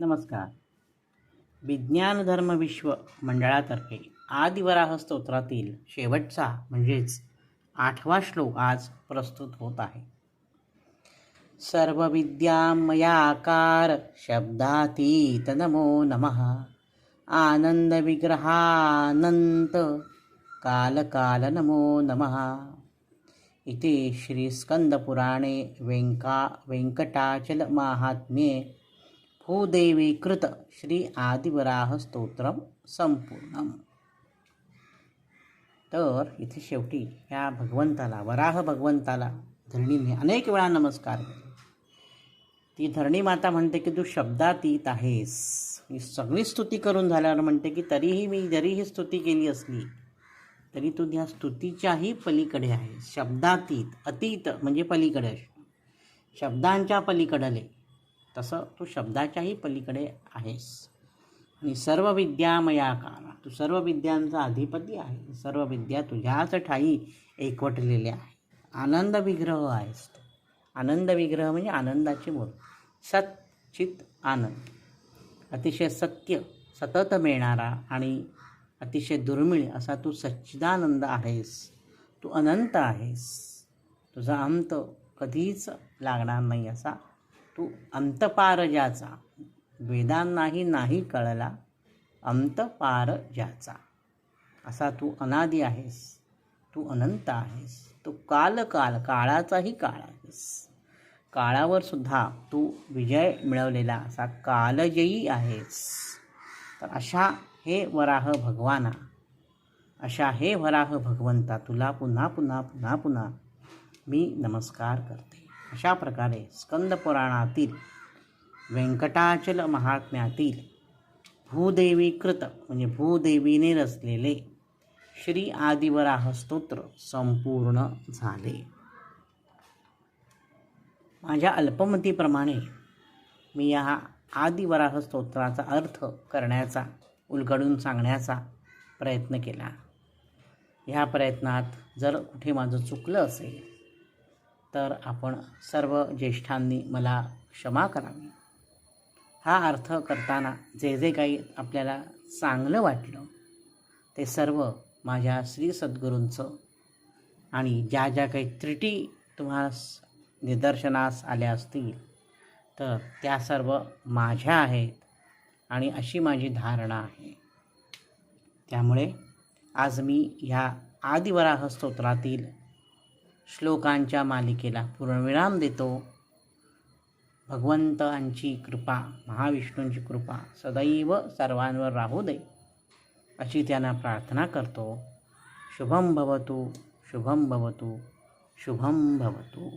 नमस्कार. विज्ञान धर्म विश्व मंडळातर्फे आदिवराह स्तोत्रातील शेवटचा म्हणजेच आठवा श्लोक आज प्रस्तुत होत आहे. सर्व विद्यामयाकार शब्दातीत नमो नमः. आनंद विग्रहानंत कालकाल नमो नमः. इति श्रीस्कंदपुराणे वेंका वेङ्कटाचलमाहात्म्ये भूदेवीकृत श्री आदिवराह स्तोत्रम संपूर्ण तर इथे शेवटी ह्या भगवंताला वराह भगवंताला धरणीने अनेक वेळा नमस्कार केले. ती धरणी माता म्हणते की तू शब्दातीत आहेस. ही सगळी स्तुती करून झाल्यावर म्हणते की तरीही मी जरी ही स्तुती केली असली तरी तू ह्या स्तुतीच्याही पलीकडे आहे शब्दातीत अतीत म्हणजे पलीकडे शब्दांच्या पलीकडले. तसं तू शब्दाच्याही पलीकडे आहेस. आणि सर्व विद्यामयाकार तू सर्व विद्यांचा अधिपती आहे. सर्व विद्या तुझ्याच ठाई एकवटलेल्या आहे. आनंद विग्रह आहेस तू. आनंद विग्रह म्हणजे आनंदाची मूळ सत चित आनंद. अतिशय सत्य सतत मिळणारा आणि अतिशय दुर्मिळ असा तू सच्चिदानंद आहेस. तू अनंत आहेस. तुझा अंत कधीच लागणार नाही असा तू अंतपार ज्याचा वेदांनाही नाही कळला अंतपार ज्याचा असा तू अनादी आहेस तू अनंत आहेस तू काल काल काळाचाही काळ आहेस. काळावर सुद्धा तू विजय मिळवलेला असा कालजयी आहेस. तर अशा हे वराह भगवाना अशा हे वराह भगवंता तुला पुन्हा पुन्हा पुन्हा पुन्हा मी नमस्कार करते. अशा प्रकारे स्कंद पुराणातील व्यंकटाचल महात्म्यातील भूदेवीकृत म्हणजे भूदेवीने रचलेले श्री आदिवराह स्तोत्र संपूर्ण झाले. माझ्या अल्पमतीप्रमाणे मी या आदिवराह स्तोत्राचा अर्थ करण्याचा उलगडून सांगण्याचा प्रयत्न केला. ह्या प्रयत्नात जर कुठे माझं चुकलं असेल तर आपण सर्व ज्येष्ठांनी मला क्षमा करावी. हा अर्थ करताना जे जे काही आपल्याला चांगलं वाटलं ते सर्व माझ्या श्री सद्गुरूंचं आणि ज्या ज्या काही त्रुटी तुम्हाला निदर्शनास आल्या असतील तर त्या सर्व माझ्या आहेत आणि अशी माझी धारणा आहे. त्यामुळे आज मी ह्या आदिवराह स्तोत्रातील श्लोकांच्या मालिकेला पूर्णविराम देतो. भगवंतांची कृपा महाविष्णूंची कृपा सदैव सर्वांवर राहू दे अशी त्यांना प्रार्थना करतो. शुभम भवतु शुभम भवतु शुभम भवतु.